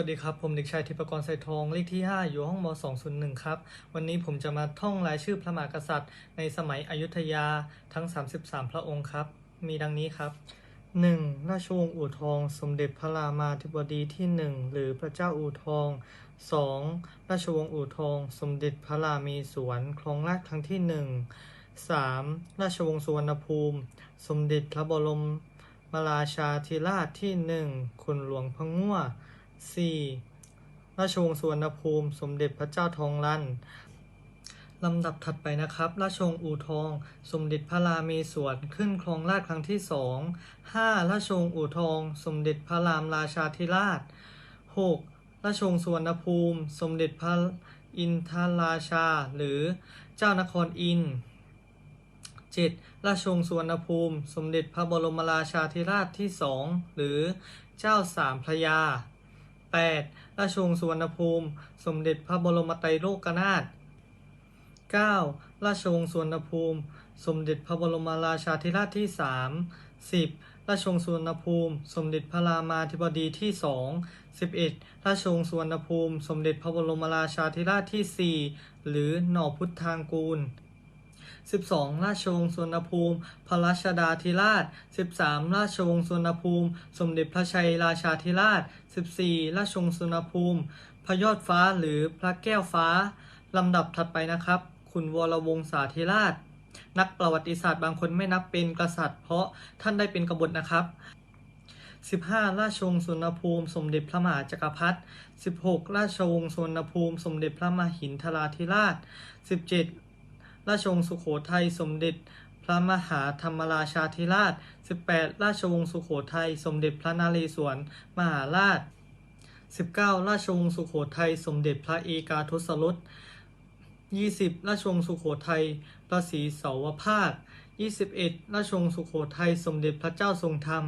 วัสดีครับ ผมเด็กชายธิปกรไสทองเลขที่ 5 อยู่ห้องม 201 ครับ วันนี้ผมจะมาท่องรายชื่อพระมหากษัตริย์ ในสมัยอยุธยาทั้ง 33 พระองค์ครับ มีดังนี้ครับ 1. ราชวงศ์อู่ทอง สมเด็จพระรามาธิบดีที่ 1 หรือพระเจ้าอู่ทอง 2. ราชวงศ์อู่ทอง สมเด็จพระรามีสวนครองราชครั้งที่ 1 3. ราชวงศ์สุวรรณภูมิ สมเด็จพระบรมมราชาธิราชที่หนึ่งคุณหลวงพะง่ว 4. ราชวงศ์สุวรรณภูมิ สมเด็จพระเจ้าทองรันลำดับถัดไปนะครับ ราชวงศ์อู่ทอง สมเด็จพระรามีสวนขึ้นครองราชครั้งที่สองห้าราชวงศ์อู่ทอง สมเด็จพระรามราชาธิราชหกราชวงศ์สุวรรณภูมิ สมเด็จพระอินทราชา หรือเจ้านครอินทร์ 7. ราชวงศ์สุวรรณภูมิ สมเด็จพระบรมราชาธิราชที่สองหรือเจ้าสามพระยา 8. ราชวงศ์สุวรรณภูมิ สมเด็จพระบรมไตรโลกนาถ 9. ราชวงศ์สุวรรณภูมิ สมเด็จพระบรมราชาธิราชที่สามสิบราชวงศ์สุวรรณภูมิ สมเด็จพระรามาธิบดีที่สองสิบเอ็ดราชวงศ์สุวรรณภูมิ สมเด็จพระบรมราชาธิราชที่สี่หรือหน่อพุทธางกูล 12 ราชวงศ์สุวรรณภูมิ พระราชดาธิราช 13 ราชวงศ์สุวรรณภูมิ สมเด็จพระชัยราชาธิราช 14 ราชวงศ์สุวรรณภูมิ พระยอดฟ้าหรือพระแก้วฟ้า ลำดับถัดไปนะครับ ขุนวรวงศาธิราช นักประวัติศาสตร์บางคนไม่นับเป็นกษัตริย์ เพราะท่านได้เป็นกบฏนะครับ15 ราชวงศ์สุวรรณภูมิ สมเด็จพระมหาจักรพรรดิ16 ราชวงศ์สุวรรณภูมิ สมเด็จพระมหินทราธิราช 17 ราชวงศ์สุโขทัยสมเด็จพระมหาธรรมราชาธิราช 18 ราชวงศ์สุโขทัยสมเด็จพระนเรศวรมหาราช 19 ราชวงศ์สุโขทัยสมเด็จพระเอกาทศรส 20 ราชวงศ์สุโขทัยพระศรีเสาวภาค 21 ราชวงศ์สุโขทัยสมเด็จพระเจ้าทรงธรรม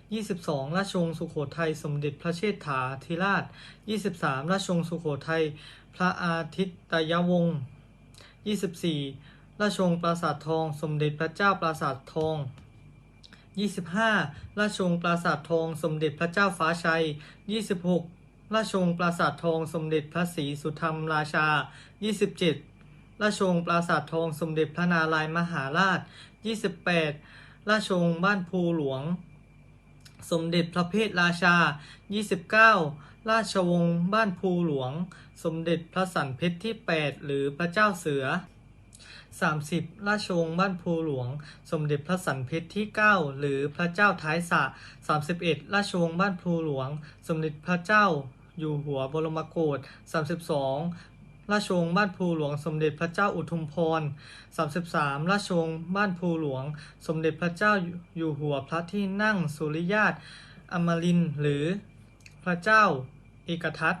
22 ราชวงศ์สุโขทัยสมเด็จพระเชษฐาธิราช 23 ราชวงศ์สุโขทัยพระอาทิตยวงศ์ 24 ราชวงศ์ปราสาททอง สมเด็จพระเจ้าปราสาททอง 25 ราชวงศ์ปราสาททอง สมเด็จพระเจ้าฟ้าชัย 26 ราชวงศ์ปราสาททอง สมเด็จพระศรีสุธรรมราชา 27 ราชวงศ์ปราสาททอง สมเด็จพระนารายมหาราช 28 ราชวงศ์บ้านภูหลวง สมเด็จพระเพทราชา 29 ราชวงศ์บ้านภูหลวง สมเด็จพระสันเพชรที่ 8 หรือพระเจ้าเสือ 30 ราชวงศ์บ้านภูหลวง สมเด็จพระสันเพชรที่ 9 หรือพระเจ้าท้ายสระ31 ราชวงศ์บ้านภูหลวง สมเด็จพระเจ้าอยู่หัวบรมโกศ32 ราชวงศ์บ้านภูหลวงสมเด็จพระเจ้าอุทุมพร 33 ราชวงศ์บ้านภูหลวง สมเด็จพระเจ้าอยู่หัวพระที่นั่งสุริยาตอมรินหรือพระเจ้าเอกทัต